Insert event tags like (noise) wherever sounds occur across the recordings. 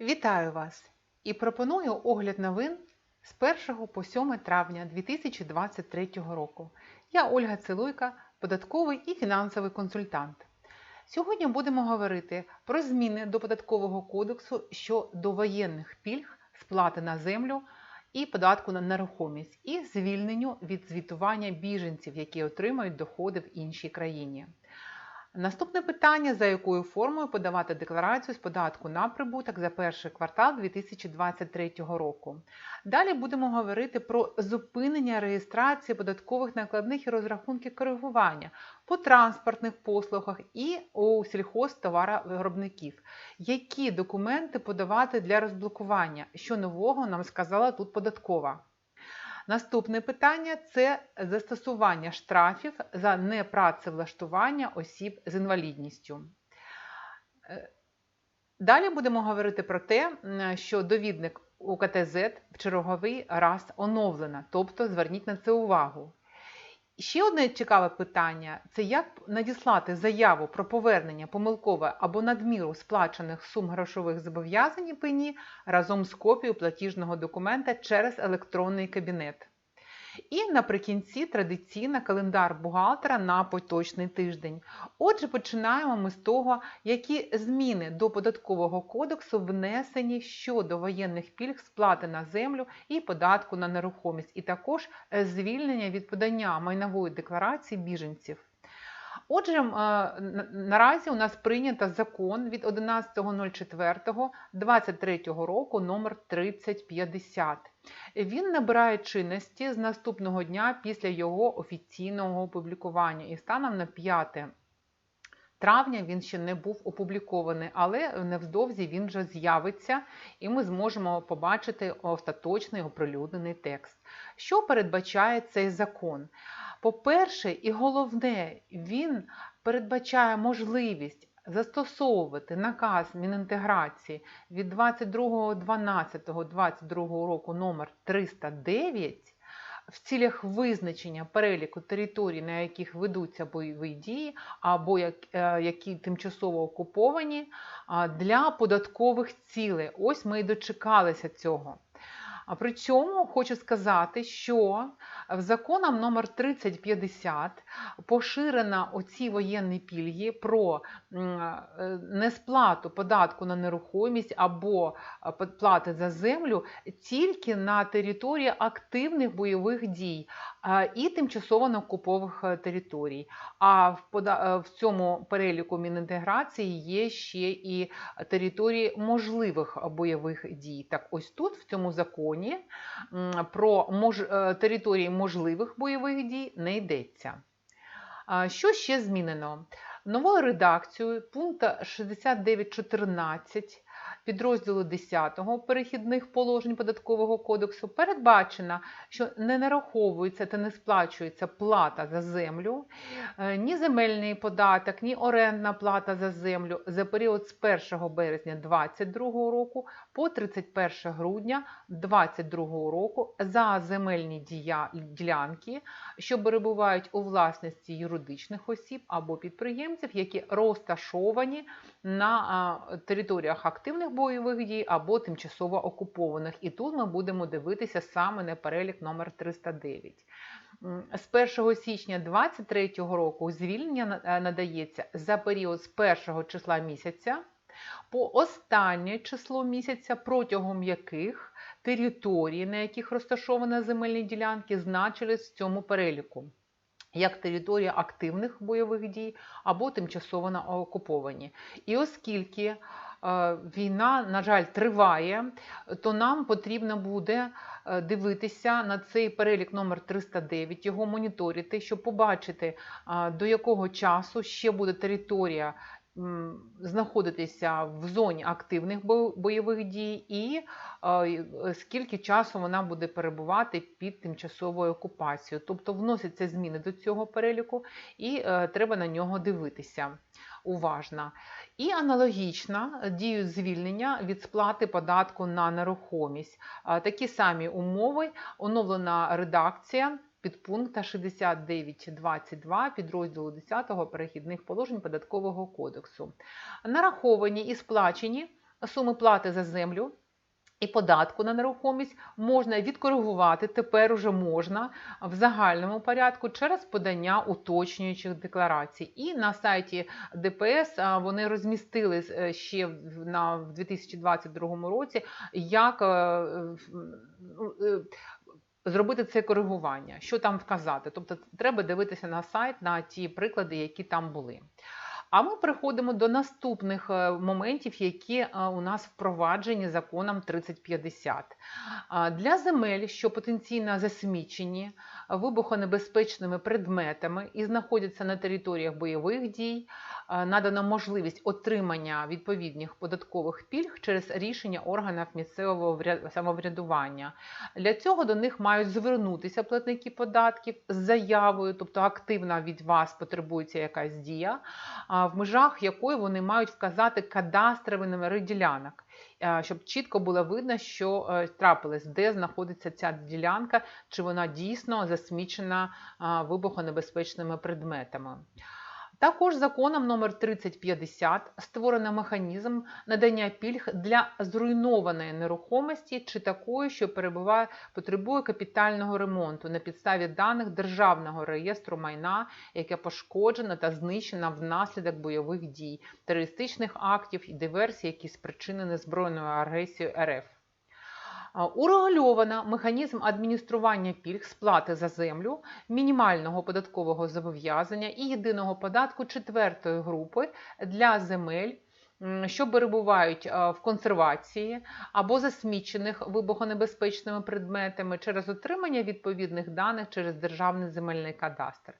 Вітаю вас і пропоную огляд новин з 1 по 7 травня 2023 року. Я Ольга Целуйка, податковий і фінансовий консультант. Сьогодні будемо говорити про зміни до податкового кодексу щодо воєнних пільг, сплати на землю і податку на нерухомість, і звільненню від звітування біженців, які отримають доходи в іншій країні. Наступне питання: за якою формою подавати декларацію з податку на прибуток за перший квартал 2023 року. Далі будемо говорити про зупинення реєстрації податкових накладних і розрахунків коригування по транспортних послугах і у сільхозтоваровиробників. Які документи подавати для розблокування? Що нового нам сказала тут податкова? Наступне питання це застосування штрафів за непрацевлаштування осіб з інвалідністю. Е, далі будемо говорити про те, що довідник УКТЗ в черговий раз оновлена, тобто зверніть на це увагу. Ще одне цікаве питання це як надіслати заяву про повернення помилкове або надміру сплачених сум грошових зобов'язань пені разом з копією платіжного документа через електронний кабінет. І наприкінці традиційна календар бухгалтера на поточний тиждень. Отже, починаємо ми з того, які зміни до податкового кодексу внесені щодо воєнних пільг, сплати на землю і податку на нерухомість, і також звільнення від подання майнової декларації біженців. Отже, наразі у нас прийнято закон від 11.04.23 року номер 3050 Він набирає чинності з наступного дня після його офіційного опублікування і станом на 5 травня він ще не був опублікований, але невдовзі він вже з'явиться, і ми зможемо побачити остаточний оприлюднений текст. Що передбачає цей закон? По-перше, і головне, він передбачає можливість застосовувати наказ Мінінтеграції від 22.12.22 року номер 309 в цілях визначення переліку територій, на яких ведуться бойові дії, або е, які тимчасово окуповані, для податкових цілей. Ось ми і дочекалися цього. А при цьому хочу сказати, що в законом номер 3050 поширена оці воєнні пільги про е, несплату податку на нерухомість або е, плати за землю тільки на території активних бойових дій і тимчасово на окупованих е, територій. А в цьому переліку Мінінтеграції є ще і території можливих бойових дій. Так, ось тут в цьому законі про території можливих бойових дій не йдеться. Що ще змінено? Новою редакцією пункту 69.14 підрозділу 10 перехідних положень податкового кодексу передбачено, що не нараховується та не сплачується плата за землю, е, ні земельний податок, ні орендна плата за землю за період з 1 березня 2022 року по 31 грудня 2022 року за земельні ділянки, що перебувають у власності юридичних осіб або підприємців, які розташовані на територіях активних бойових дій або тимчасово окупованих. І тут ми будемо дивитися саме на перелік номер 309. З 1 січня 2023 року звільнення е, надається за період з 1 числа місяця по останнє число місяця, протягом яких території, на яких розташовані земельні ділянки, значились в цьому переліку. Як територія активних бойових дій або тимчасово окуповані. І оскільки Е, війна, на жаль, триває, то нам потрібно буде е, дивитися на цей перелік номер 309, його моніторити, щоб побачити, е, до якого часу ще буде територія. Знаходитися в зоні активних бойових дій, і скільки часу вона буде перебувати під тимчасовою окупацією. Тобто вносяться зміни до цього переліку, і треба на нього дивитися уважно. І аналогічно діють звільнення від сплати податку на нерухомість. Такі самі умови, оновлена редакція підпункта 69.22 підрозділу 10 перехідних положень податкового кодексу. Нараховані і сплачені суми плати за землю. І податку на нерухомість можна відкоригувати, тепер уже можна в загальному порядку через подання уточнюючих декларацій. І на сайті ДПС вони розмістили е, ще в- 2022 році, як е, ну, е, зробити це коригування, що там вказати. Тобто треба дивитися на сайт на ті приклади, які там були. А ми переходимо до наступних е, моментів, які е, у нас впроваджені законом 3050. Для земель, що потенційно засмічені вибухонебезпечними предметами і знаходяться на територіях бойових дій, е, надано можливість отримання відповідних податкових пільг через рішення органів місцевого самоврядування. Для цього до них мають звернутися платники податків з заявою, тобто активно від вас потребується якась дія, в межах якої вони мають вказати кадастрові номери ділянок, щоб чітко було видно, що е, трапилось, де знаходиться ця ділянка, чи вона дійсно засмічена вибухонебезпечними предметами. Також законом номер 3050 створено механізм надання пільг для зруйнованої нерухомості чи такої, що перебуває, потребує капітального ремонту на підставі даних Державного реєстру майна, яке пошкоджено та знищено внаслідок бойових дій, терористичних актів і диверсій, які спричинені збройною агресією РФ. Урегульовано механізм адміністрування пільг сплати за землю, мінімального податкового зобов'язання і єдиного податку четвертої групи для земель, що перебувають в консервації або засмічених вибухонебезпечними предметами через отримання відповідних даних через Державний земельний кадастр.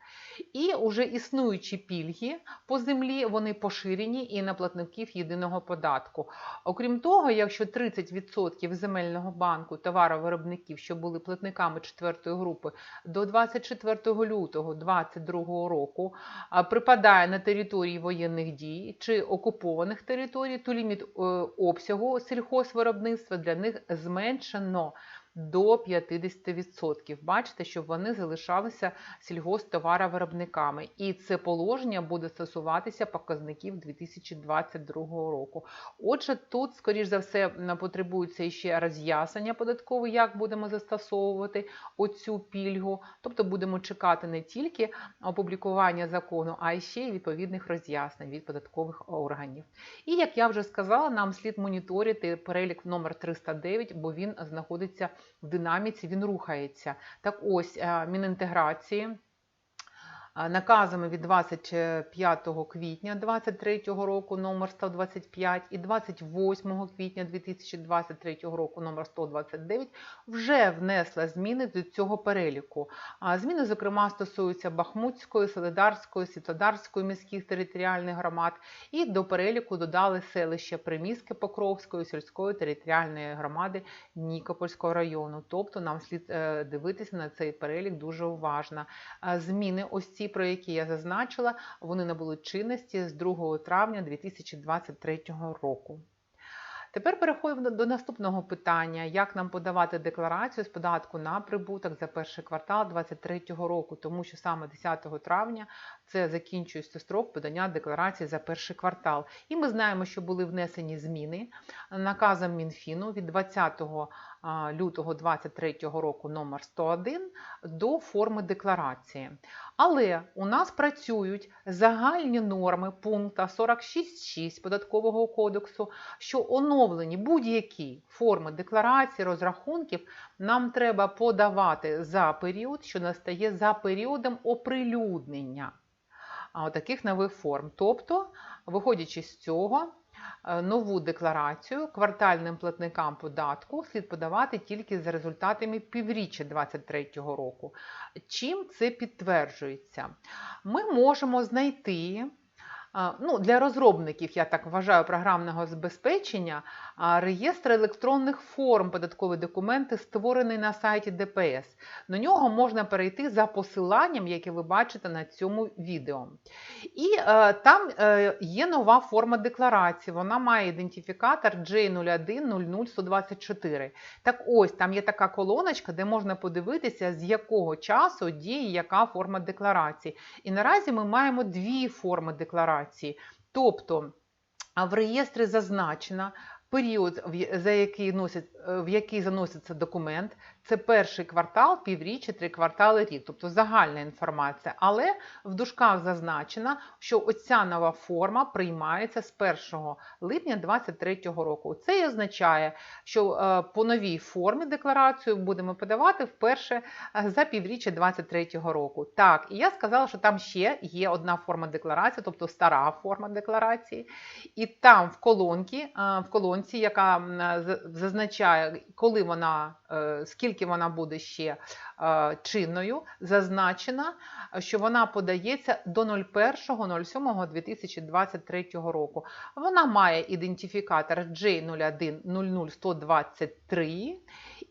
І уже існуючі пільги по землі вони поширені і на платників єдиного податку. Окрім того, якщо 30% земельного банку товаровиробників, що були платниками четвертої групи до 24 лютого 2022 року, припадає на території воєнних дій чи окупованих територій, то ліміт е, обсягу сільхозвиробництва для них зменшено до 50%. Бачите, щоб вони залишалися сільгосптоваровиробниками. І це положення буде стосуватися показників 2022 року. Отже, тут, скоріш за все, потребується ще роз'яснення податкове, як будемо застосовувати оцю пільгу. Тобто будемо чекати не тільки опублікування закону, а й ще й відповідних роз'яснень від податкових органів. І як я вже сказала, нам слід моніторити перелік номер 309, бо він знаходиться в динаміці, він рухається. Так ось е, Мінінтеграції наказами від 25 квітня 2023 року номер 125 і 28 квітня 2023 року номер 129 вже внесла зміни до цього переліку. Зміни, зокрема, стосуються Бахмутської, Солидарської, Світлодарської міських територіальних громад і до переліку додали селище Приміське Покровської сільської територіальної громади Нікопольського району. Тобто нам слід е, дивитися на цей перелік дуже уважно. Зміни ось ці, про які я зазначила, вони набули чинності з 2 травня 2023 року. Тепер переходимо до наступного питання: як нам подавати декларацію з податку на прибуток за перший квартал 2023 року, тому що саме 10 травня це закінчується строк подання декларації за перший квартал. І ми знаємо, що були внесені зміни наказом Мінфіну від 20 лютого 2023 року номер 101 до форми декларації. Але у нас працюють загальні норми пункту 46.6 податкового кодексу, що оновлені будь-які форми декларації, розрахунків нам треба подавати за період, що настає за періодом оприлюднення таких нових форм. Тобто, виходячи з цього, е, нову декларацію квартальним платникам податку слід подавати тільки за результатами півріччя 2023 року. Чим це підтверджується? Ми можемо знайти. Ну, для розробників, я так вважаю, програмного забезпечення реєстр електронних форм податкові документи створений на сайті ДПС. До нього можна перейти за посиланням, яке ви бачите на цьому відео. І е, там е, є нова форма декларації. Вона має ідентифікатор J0100124. Так ось там є така колоночка, де можна подивитися, з якого часу діє яка форма декларації. І наразі ми маємо дві форми декларації. Тобто в реєстрі зазначено період, в е, який заноситься документ, це перший квартал, півріччя, три квартали, рік, тобто загальна інформація. Але в дужках зазначено, що оця нова форма приймається з 1 липня 2023 року. Це і означає, що е, по новій формі декларацію будемо подавати вперше е, за півріччя 2023 року. Так, і я сказала, що там ще є одна форма декларації, тобто стара форма декларації. І там в колонці, е, в колонці, яка зазначає, коли вона, скільки вона буде ще е, чинною, зазначено, що вона подається до 01.07.2023 року. Вона має ідентифікатор J0100123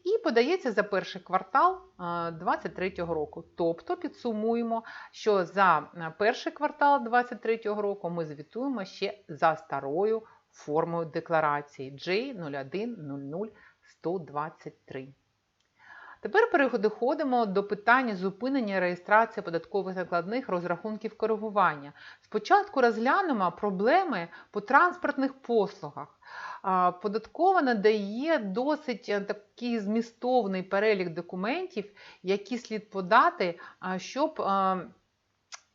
і подається за перший квартал 2023 року. Тобто підсумуємо, що за е, перший квартал 2023 року ми звітуємо ще за старою формою декларації J0100123. Тепер переходимо до питання зупинення реєстрації податкових накладних розрахунків коригування. Спочатку розглянемо проблеми по транспортних послугах. Податкова надає досить е, такий змістовний перелік документів, які слід подати, щоб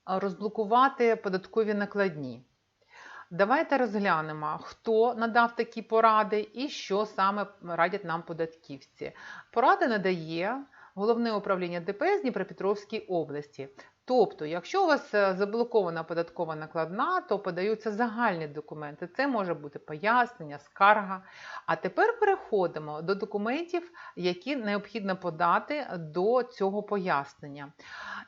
розблокувати податкові накладні. Давайте розглянемо, хто надав такі поради і що саме радять нам податківці. Поради надає Головне управління ДПС Дніпропетровській області. Тобто, якщо у вас е, заблокована податкова накладна, то подаються загальні документи. Це може бути пояснення, скарга. А тепер переходимо до документів, які необхідно подати до цього пояснення.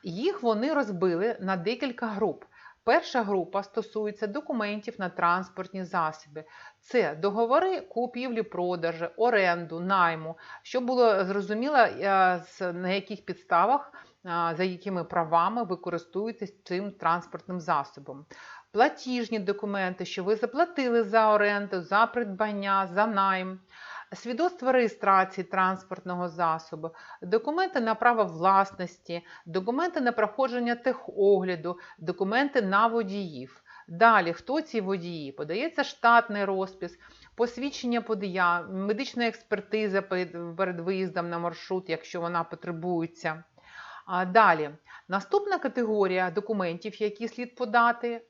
Їх вони розбили на декілька груп. Перша група стосується документів на транспортні засоби. Це договори купівлі-продажу, оренду, найму, щоб було зрозуміло, е, на яких підставах, е, за якими правами ви користуєтесь цим транспортним засобом. Платіжні документи, що ви заплатили за оренду, за придбання, за найм. Свідоцтво реєстрації транспортного засобу, документи на право власності, документи на проходження техогляду, документи на водіїв. Далі, хто ці водії? Подається штатний розпис, посвідчення водія, медична експертиза перед виїздом на маршрут, якщо вона потребується. А Далі, наступна категорія документів, які слід подати.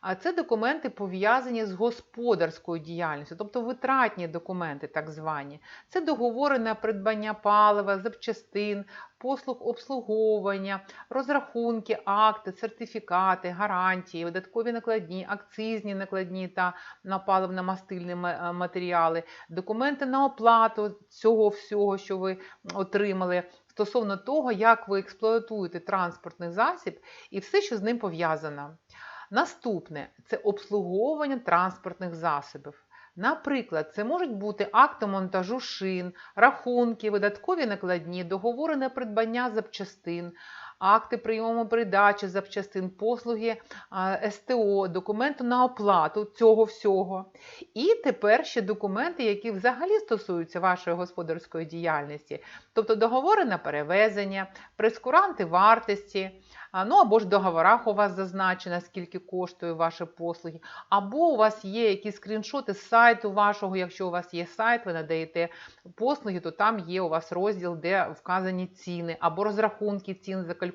А це документи пов'язані з господарською діяльністю, тобто витратні документи, так звані. Це договори на придбання палива, запчастин, послуг обслуговування, розрахунки, акти, сертифікати, гарантії, видаткові накладні, акцизні накладні та на паливно-мастильні е, матеріали, документи на оплату цього всього, що ви отримали. Стосовно того, як ви експлуатуєте транспортний засіб і все, що з ним пов'язано. Наступне це обслуговування транспортних засобів. Наприклад, це можуть бути акти монтажу шин, рахунки, видаткові накладні, договори на придбання запчастин, акти прийому передачі запчастин, послуги СТО, документи на оплату цього всього. І тепер ще документи, які взагалі стосуються вашої господарської діяльності, тобто договори на перевезення, прескуранти вартості, ну або ж в договорах у вас зазначено, скільки коштує ваші послуги, або у вас є якісь скріншоти з сайту вашого, якщо у вас є сайт, ви надаєте послуги, то там є у вас розділ, де вказані ціни, або розрахунки цін за калькулятором,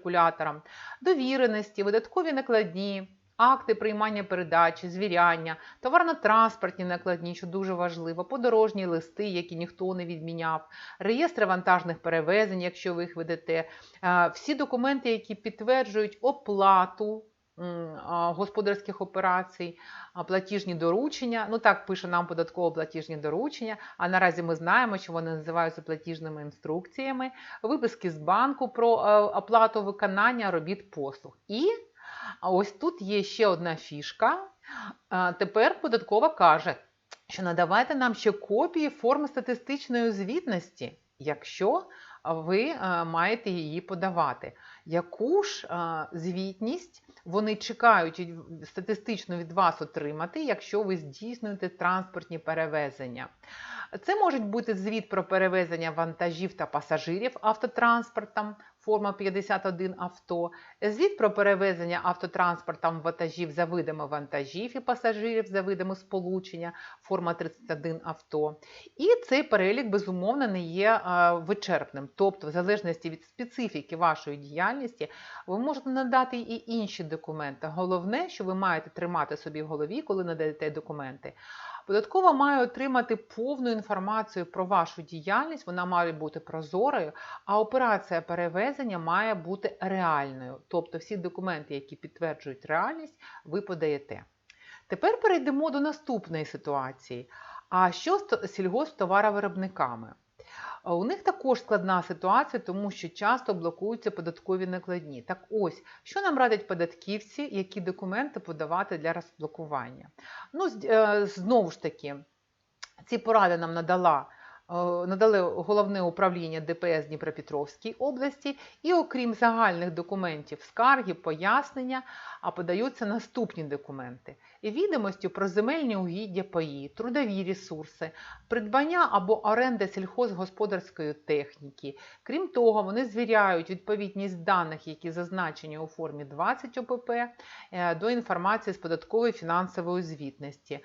довіреності, видаткові накладні. Акти приймання передачі, звіряння, товарно-транспортні накладні, що дуже важливо, подорожні листи, які ніхто не відміняв, реєстри вантажних перевезень, якщо ви їх ведете, Е, всі документи, які підтверджують оплату господарських операцій, платіжні доручення. Ну так пише нам податково платіжні доручення, а наразі ми знаємо, що вони називаються платіжними інструкціями, виписки з банку про е, оплату виконання робіт послуг. І ось тут є ще одна фішка. Тепер податкова каже, що надавайте нам ще копії форми статистичної звітності, якщо ви е, маєте її подавати. Яку ж е, звітність вони чекають статистично від вас отримати, якщо ви здійснюєте транспортні перевезення? Це можуть бути звіт про перевезення вантажів та пасажирів автотранспортом, форма 51 авто, звіт про перевезення автотранспортом вантажів за видами вантажів і пасажирів за видами сполучення, форма 31 авто. І цей перелік, безумовно, не є вичерпним. Тобто, в залежності від специфіки вашої діяльності, ви можете надати і інші документи. Головне, що ви маєте тримати собі в голові, коли надаєте документи. Податкова має отримати повну інформацію про вашу діяльність, вона має бути прозорою, а операція перевезення має бути реальною. Тобто всі документи, які підтверджують реальність, ви подаєте. Тепер перейдемо до наступної ситуації. А що з сільгосптоваровиробниками? У них також складна ситуація, тому що часто блокуються податкові накладні. Так ось, що нам радять податківці, які документи подавати для розблокування? Ну, е, Знову ж таки, ці поради нам надала надали головне управління ДПС Дніпропетровській області, і окрім загальних документів скарги, пояснення, а подаються наступні документи: відомості про земельні угіддя паї, трудові ресурси, придбання або оренда сільхозгосподарської техніки. Крім того, вони звіряють відповідність даних, які зазначені у формі 20 ОПП, е, до інформації з податкової фінансової звітності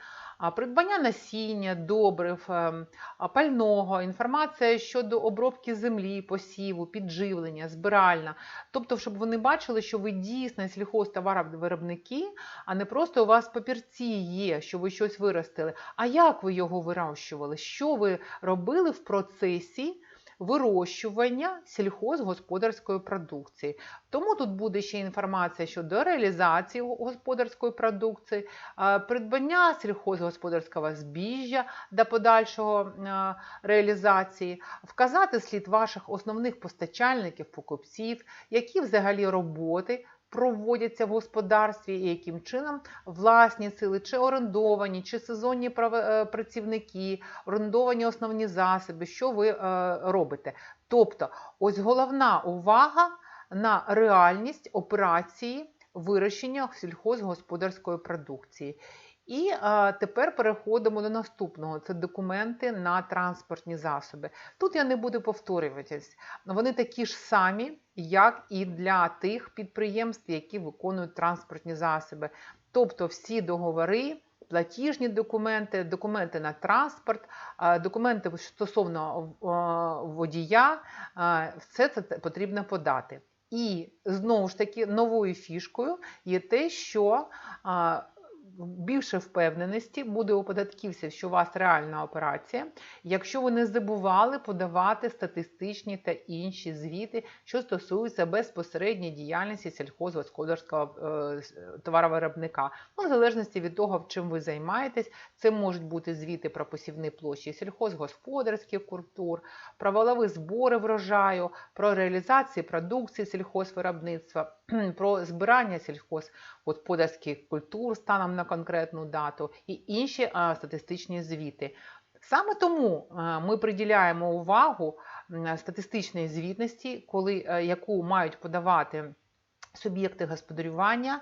придбання насіння, добрив, ем, пального, інформація щодо обробки землі, посіву, підживлення, збиральна. Тобто, щоб вони бачили, що ви дійсно сільхозтоваровиробники, а не просто у вас папірці є, що ви щось виростили. А як ви його вирощували? Що ви робили в процесі? Вирощування сільхозгосподарської продукції. Тому тут буде ще інформація щодо реалізації господарської продукції, придбання сільхозгосподарського збіжжя до подальшого реалізації, вказати слід ваших основних постачальників, покупців, які взагалі роботи проводяться в господарстві і яким чином власні сили, чи орендовані, чи сезонні е, працівники, орендовані основні засоби, що ви е, робите. Тобто, ось головна увага на реальність операції вирощення сільхозгосподарської продукції. І а, тепер переходимо до наступного: це документи на транспортні засоби. Тут я не буду повторюватись, вони такі ж самі, як і для тих підприємств, які виконують транспортні засоби. Тобто всі договори. Платіжні документи, документи на транспорт, документи стосовно водія, все це потрібно подати. І знову ж таки новою фішкою є те, що більше впевненості буде у податківців, що у вас реальна операція, якщо ви не забували подавати статистичні та інші звіти, що стосуються безпосередньої діяльності сільхозгосподарського е, товаровиробника. Ну, в залежності від того, чим ви займаєтесь, це можуть бути звіти про посівні площі сільхозгосподарських культур, про валові збори врожаю, про реалізацію продукції сільхозвиробництва, (clears throat) про збирання сільхозгосподарських культур станом на конкретну дату і інші статистичні звіти. Саме тому ми приділяємо увагу статистичній звітності, коли, е, яку мають подавати суб'єкти господарювання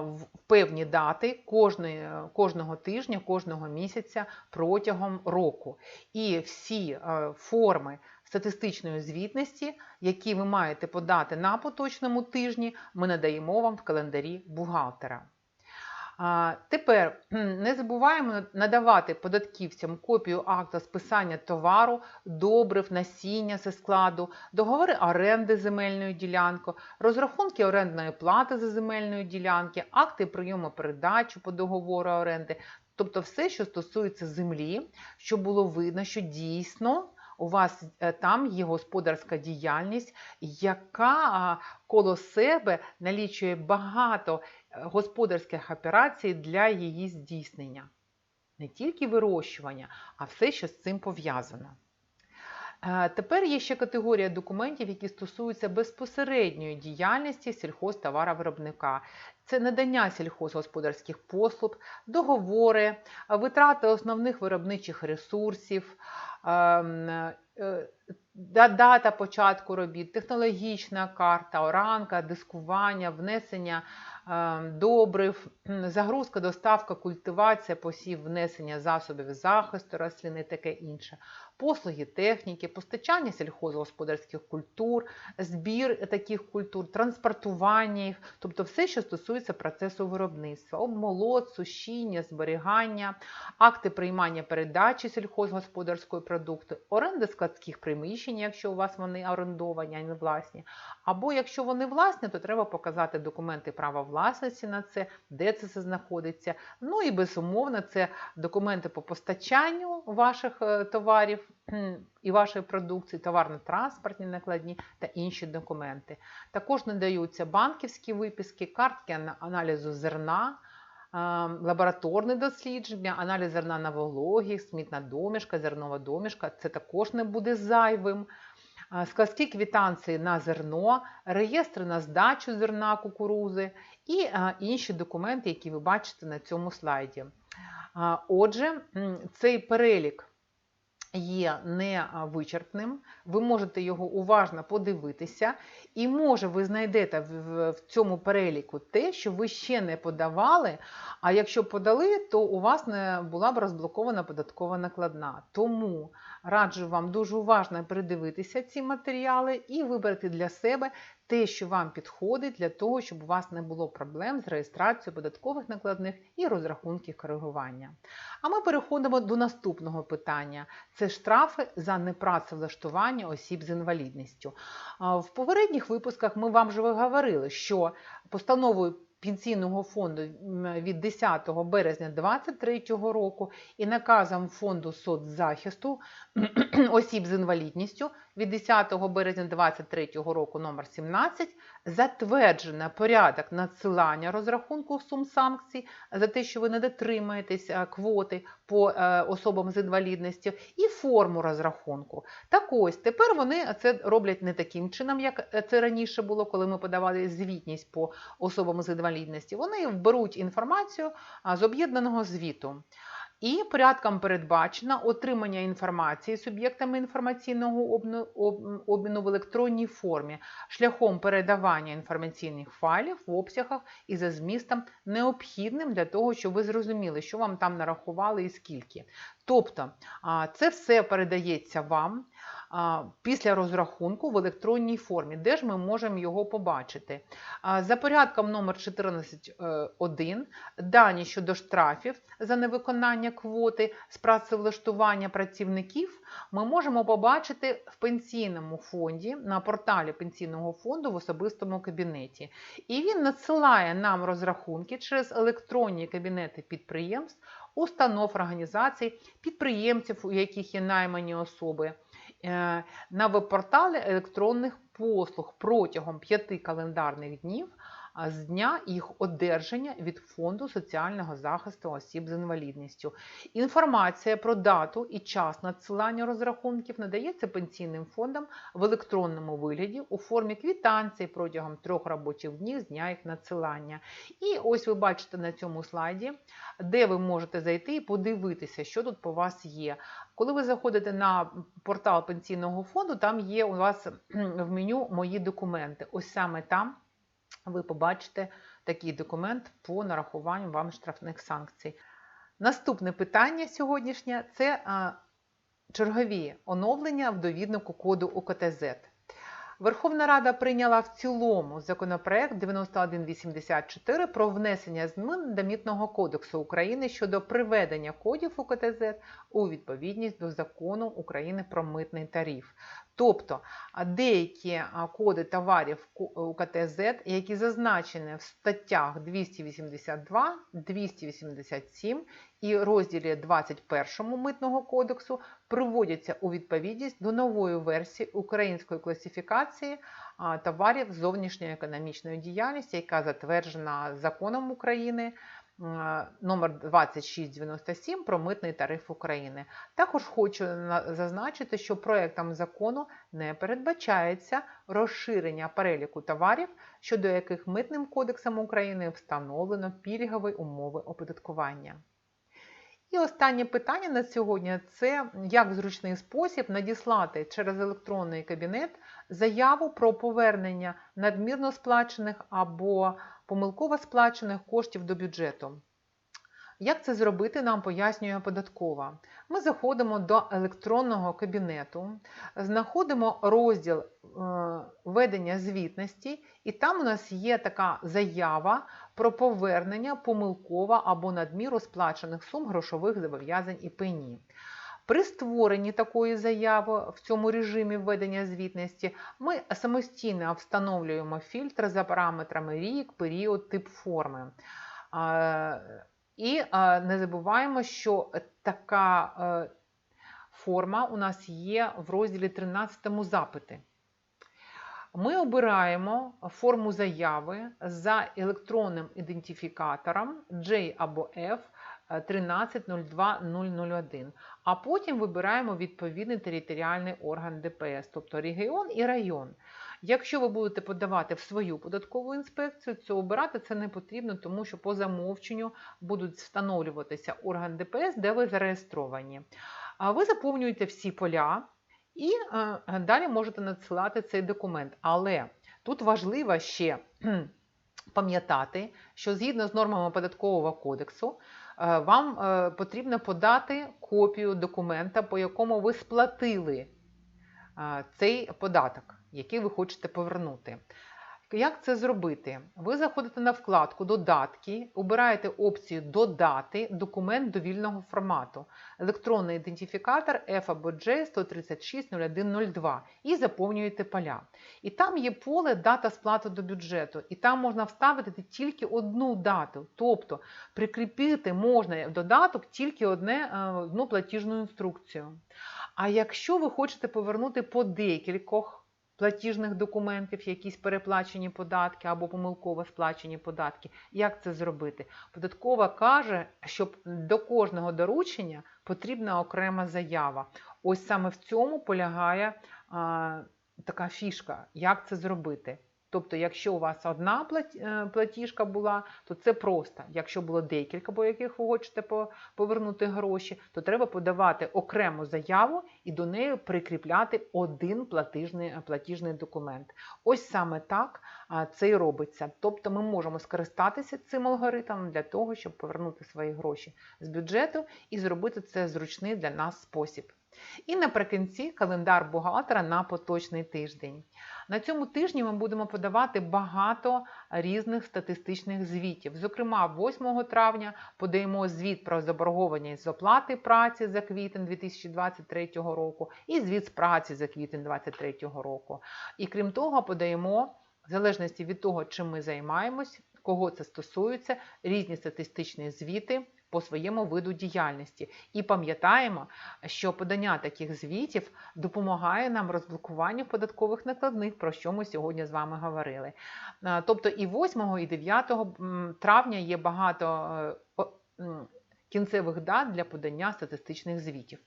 в певні дати кожної, кожного тижня, кожного місяця протягом року. І всі е, форми статистичної звітності, які ви маєте подати на поточному тижні, ми надаємо вам в календарі бухгалтера. Тепер не забуваємо надавати податківцям копію акта списання товару, добрив, насіння зі складу, договори оренди земельної ділянки, розрахунки орендної плати за земельної ділянки, акти прийому передачі по договору оренди, тобто все, що стосується землі, щоб було видно, що дійсно у вас е, там є господарська діяльність, яка коло себе налічує багато е, господарських операцій для її здійснення. Не тільки вирощування, а все, що з цим пов'язано. Тепер є ще категорія документів, які стосуються безпосередньої діяльності сільхозтоваровиробника. Це надання сільхозгосподарських послуг, договори, витрати основних виробничих ресурсів, е, дата початку робіт, технологічна карта, оранка, дискування, внесення добрив, загрузка, доставка, культивація, посів, внесення засобів захисту рослин і таке інше, послуги техніки, постачання сільхозгосподарських культур, збір таких культур, транспортування їх, тобто все, що стосується процесу виробництва, обмолот, сушіння, зберігання, акти приймання передачі сільхозгосподарської продукти, оренди складських приміщень, якщо у вас вони орендовані, а не власні. Або якщо вони власні, то треба показати документи права власності на це, де це все знаходиться. Ну і безумовно, це документи по постачанню ваших е, товарів і вашої продукції, товарно-транспортні накладні та інші документи. Також надаються банківські виписки, картки аналізу зерна. Лабораторне дослідження, аналіз зерна на вологі, смітна домішка, зернова домішка це також не буде зайвим. Складські квітанції на зерно, реєстри на здачу зерна кукурузи і інші документи, які ви бачите на цьому слайді. Отже, цей перелік є невичерпним, ви можете його уважно подивитися, і може ви знайдете в цьому переліку те, що ви ще не подавали, а якщо подали, то у вас не була б розблокована податкова накладна. Тому раджу вам дуже уважно передивитися ці матеріали і вибрати для себе те, що вам підходить для того, щоб у вас не було проблем з реєстрацією податкових накладних і розрахунків коригування. А ми переходимо до наступного питання: це штрафи за непрацевлаштування осіб з інвалідністю. В попередніх випусках ми вам вже говорили, що постановою Пенсійного фонду від 10 березня 2023 року і наказом фонду соцзахисту (clears throat) осіб з інвалідністю від 10 березня 2023 року номер 17 затверджено порядок надсилання розрахунку сум санкцій за те, що ви не дотримаєтесь е, квоти по е, особам з інвалідністю, і форму розрахунку. Так ось тепер вони це роблять не таким чином, як це раніше було, коли ми подавали звітність по особам з інвалідністю. Вони беруть інформацію з об'єднаного звіту. І порядком передбачено отримання інформації суб'єктами інформаційного обміну в електронній формі шляхом передавання інформаційних файлів в обсягах і за змістом необхідним для того, щоб ви зрозуміли, що вам там нарахували і скільки. Тобто це все передається вам після розрахунку в електронній формі, де ж ми можемо його побачити. За порядком номер 14.1 дані щодо штрафів за невиконання квоти з працевлаштування працівників ми можемо побачити в пенсійному фонді на порталі пенсійного фонду в особистому кабінеті. І він надсилає нам розрахунки через електронні кабінети підприємств, установ організацій, підприємців, у яких є наймані особи. Е, на веб-портали електронних послуг протягом п'яти календарних днів з дня їх одержання від Фонду соціального захисту осіб з інвалідністю. Інформація про дату і час надсилання розрахунків надається пенсійним фондам в електронному вигляді у формі квітанції протягом трьох робочих днів з дня їх надсилання. І ось ви бачите на цьому слайді, де ви можете зайти і подивитися, що тут по вас є. Коли ви заходите на портал пенсійного фонду, там є у вас в меню Мої документи. Ось саме там ви побачите такий документ по нарахуванню вам штрафних санкцій. Наступне питання сьогоднішнє це чергові оновлення в довіднику коду УКТЗ. Верховна Рада прийняла в цілому законопроект 9184 про внесення змін до Митного кодексу України щодо приведення кодів УКТЗ у відповідність до закону України про митний тариф. Тобто деякі коди товарів УКТЗ, які зазначені в статтях 282, 287 і розділі 21 митного кодексу, приводяться у відповідність до нової версії української класифікації товарів зовнішньої економічної діяльності, яка затверджена законом України номер 2697 про митний тариф України. Також хочу зазначити, що проєктом закону не передбачається розширення переліку товарів, щодо яких Митним кодексом України встановлено пільгові умови оподаткування. І останнє питання на сьогодні це як зручний спосіб надіслати через електронний кабінет заяву про повернення надмірно сплачених або помилково сплачених коштів до бюджету. Як це зробити, нам пояснює податкова. Ми заходимо до електронного кабінету, знаходимо розділ е, ведення звітності, і там у нас є така заява про повернення помилково або надміру сплачених сум грошових зобов'язань і пені. При створенні такої заяви в цьому режимі введення звітності ми самостійно встановлюємо фільтр за параметрами рік, період, тип форми. І не забуваємо, що така е, форма у нас є в розділі 13 запити. Ми обираємо форму заяви за електронним ідентифікатором J або F 1302001, а потім вибираємо відповідний територіальний орган ДПС, тобто регіон і район. Якщо ви будете подавати в свою податкову інспекцію, то обирати це не потрібно, тому що по замовченню будуть встановлюватися орган ДПС, де ви зареєстровані. Ви заповнюєте всі поля і е, далі можете надсилати цей документ. Але тут важливо ще пам'ятати, що згідно з нормами податкового кодексу, вам е, потрібно подати копію документа, по якому ви сплатили е, цей податок, який ви хочете повернути. Як це зробити? Ви заходите на вкладку Додатки, обираєте опцію Додати документ довільного формату, електронний ідентифікатор F або J 1360102 і заповнюєте поля. І там є поле Дата сплати до бюджету, і там можна вставити тільки одну дату, тобто прикріпити можна в додаток тільки одне, е, одну платіжну інструкцію. А якщо ви хочете повернути по декількох платіжних документів, якісь переплачені податки або помилково сплачені податки. Як це зробити? Податкова каже, що до кожного доручення потрібна окрема заява. Ось саме в цьому полягає а, така фішка, як це зробити. Тобто, якщо у вас одна е, платіжка була, то це просто. Якщо було декілька, по яких ви хочете повернути гроші, то треба подавати окрему заяву і до неї прикріпляти один платіжний, платіжний документ. Ось саме так це і робиться. Тобто ми можемо скористатися цим алгоритмом для того, щоб повернути свої гроші з бюджету і зробити це зручний для нас спосіб. І наприкінці календар бухгалтера на поточний тиждень. На цьому тижні ми будемо подавати багато різних статистичних звітів. Зокрема, 8 травня подаємо звіт про заборгованість з оплати праці за квітень 2023 року і звіт з праці за квітень 2023 року. І крім того, подаємо. В залежності від того, чим ми займаємось, кого це стосується, різні статистичні звіти по своєму виду діяльності. І пам'ятаємо, що подання таких звітів допомагає нам розблокуванню податкових накладних, про що ми сьогодні з вами говорили. Тобто і 8, і 9 травня є багато е, кінцевих дат для подання статистичних звітів.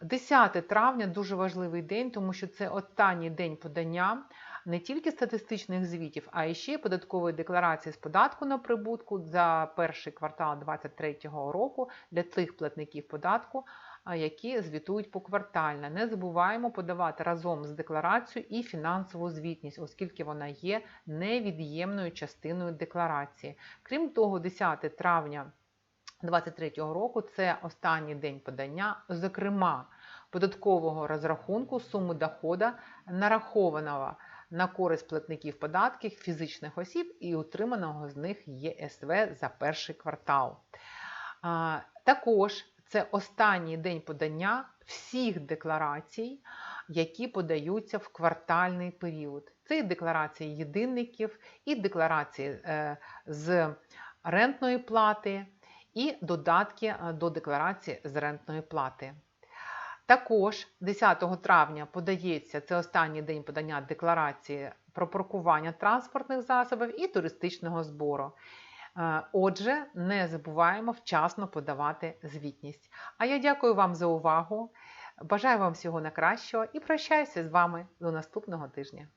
10 травня дуже важливий день, тому що це останній день подання не тільки статистичних звітів, а ще податкової декларації з податку на прибутку за перший квартал 2023 року для тих платників податку, які звітують поквартально. Не забуваємо подавати разом з декларацією і фінансову звітність, оскільки вона є невід'ємною частиною декларації. Крім того, 10 травня 2023 року це останній день подання, зокрема, податкового розрахунку суми дохода нарахованого на користь платників податків фізичних осіб і утриманого з них ЄСВ за перший квартал. Також це останній день подання всіх декларацій, які подаються в квартальний період. Це і декларації єдинників, і декларації е, з рентної плати, і додатки е, до декларації з рентної плати. Також 10 травня подається це останній день подання декларації про паркування транспортних засобів і туристичного збору. Е, отже, не забуваємо вчасно подавати звітність. А я дякую вам за увагу. Бажаю вам всього найкращого і прощаюся з вами до наступного тижня.